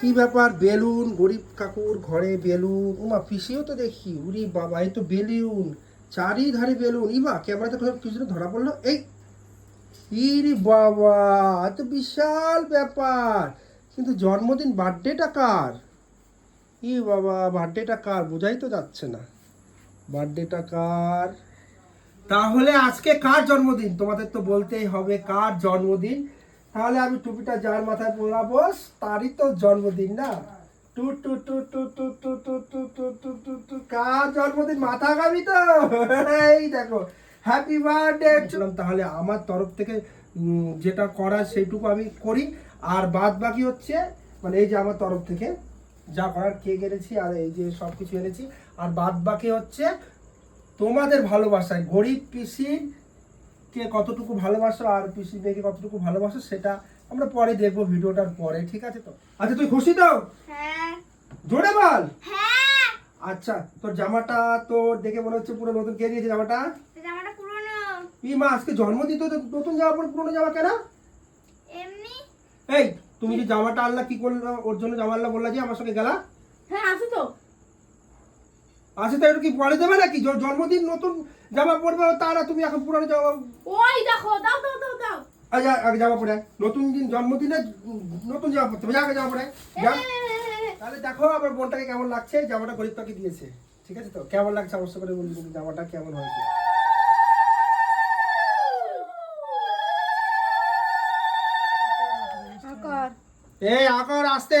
কি ব্যাপার, বেলুন, গরিব কাকুর ঘরে বেলুন? উমা, পিসিও তো দেখি। উরি বাবা এই তো বেলুন। চারিধারে বেলুন। ইমা ক্যামেরাতে কিছু ধরা পড়ল। এই, ইরি বাবা, এ তো বিশাল ব্যাপার। কিন্তু জন্মদিন বার্থডেটা কার? ই বাবা, বার্থডেটা কার? বোঝাই তো যাচ্ছে না। বার্থডেটা কার? তাহলে আজকে কার জন্মদিন? তোমাদের তো বলতেই হবে কার জন্মদিন। তাহলে আমি টুপিটা যার মাথায় পরাবো তারই তো জন্মদিন না টু টু টু টু টু টু টু টু টু টু টু টু কার জন্মদিন মাথা গাবি তো এই দেখো হ্যাপি বার্থডে তাহলে আমার তরফ থেকে যেটা করার সেইটুকু আমি করি আর বাদ বাকি হচ্ছে মানে এই যে আমার তরফ থেকে যা করার কেক এনেছি আর এই যে সব কিছু এনেছি আর বাদ বাকি হচ্ছে তোমাদের ভালোবাসায় গরিব পিসির কে কতটুকু ভালোবাসো আর পিসি মেয়েকে কতটুকু ভালোবাসো সেটা আমরা পরে দেখব ভিডিওটার পরে ঠিক আছে তো? আচ্ছা তুই খুশি তো? হ্যাঁ। জোরে বল। হ্যাঁ। আচ্ছা তোর জামাটা তো দেখে মনে হচ্ছে পুরো নতুন কে দিয়েছে জামাটা? জামাটা মা আজকে জন্মদিন তো নতুন জামা পরে পুরোনো জামা কেন? এমনি। এই তুমি যে জামাটা আনলা কি করল ওর জন্য জামা আনলা বললা যে আমার সঙ্গে গেলা? হ্যাঁ আসো তো। আচ্ছা তো কি পরে দেবে নাকি? জন্মদিন নতুন জামা পরবে তারা তুমি এখন পুরোনো জামা ওই দেখো দাও দাও দাও দাও। আচ্ছা আগে জামা পরে নতুন দিন জন্মদিনে নতুন জামা পরতে হবে। আগে জামা পরে তাহলে দেখো আমার বোনটাকে কেমন লাগছে জামাটা গরিব পাখি দিয়েছে। ঠিক আছে তো? কেমন লাগছে অবশ্য করে বলুন জামাটা কেমন হয়েছে? আকর। এই আকর আসতে।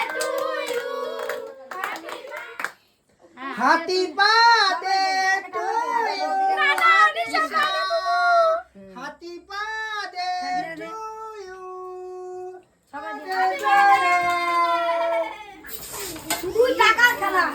হাতি বাদে তুই হাতি বাদে তুই সবাই টাকা খেলা।